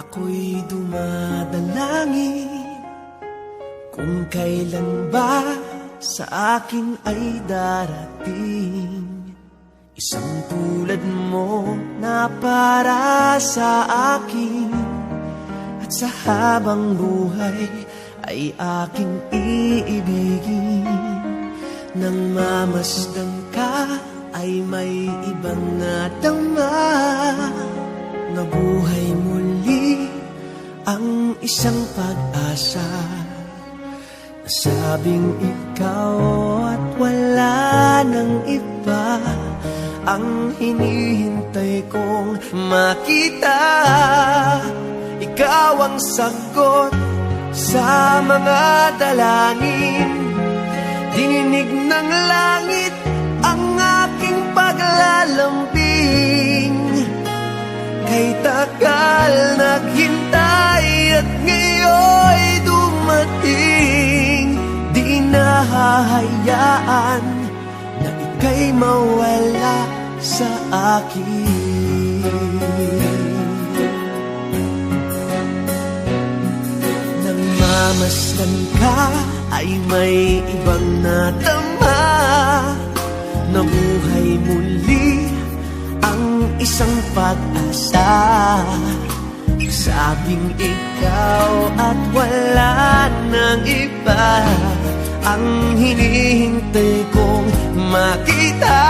ako'y dumadalangin Kung kailan ba sa akin ay darating. Isang tulad mo na para sa akin. At sa habang buhay ay aking iibigin. Nang mamasdan ka ay may ibang nadama Na buhay muli ang isang pag-asa. Nasabing ikaw at wala nang iba Ang hinihintay kong makita. Ikaw ang sagot sa mga dalangin. Dininig ng langit ang aking paglalambing Di nahahayaan na ika'y mawala sa akin. Nang mamasdan ka ay may ibang natama. Na buhay muli ang isang pag-asa. Sabing ikaw at wala nang iba Ang hinihintay kong makita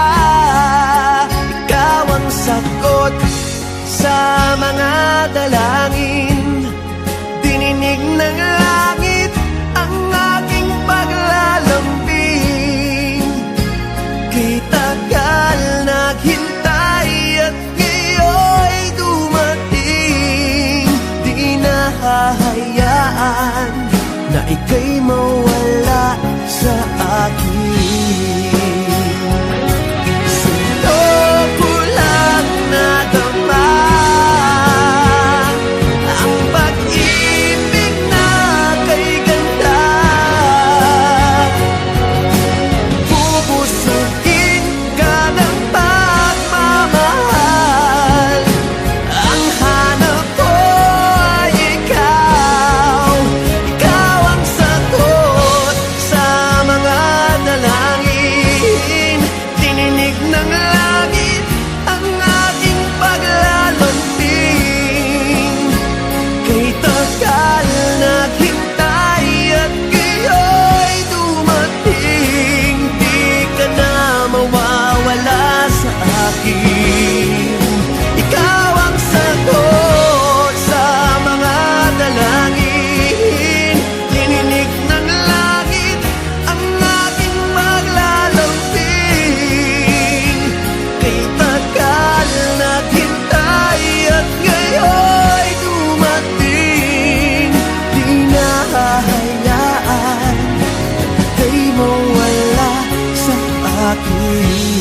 akin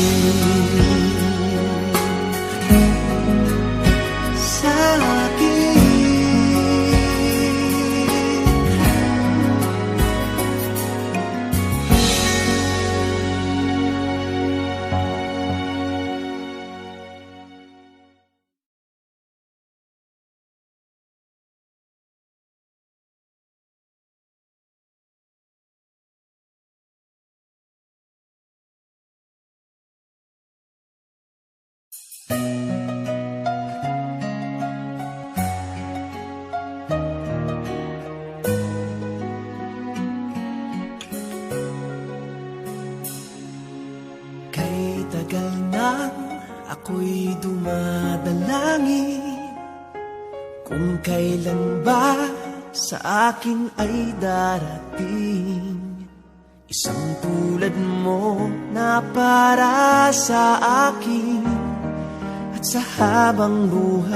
tagal nang ako'y dumadalangin. Kung kailan ba sa akin ay darating. Isang tulad mo na para sa akin sa habang buhay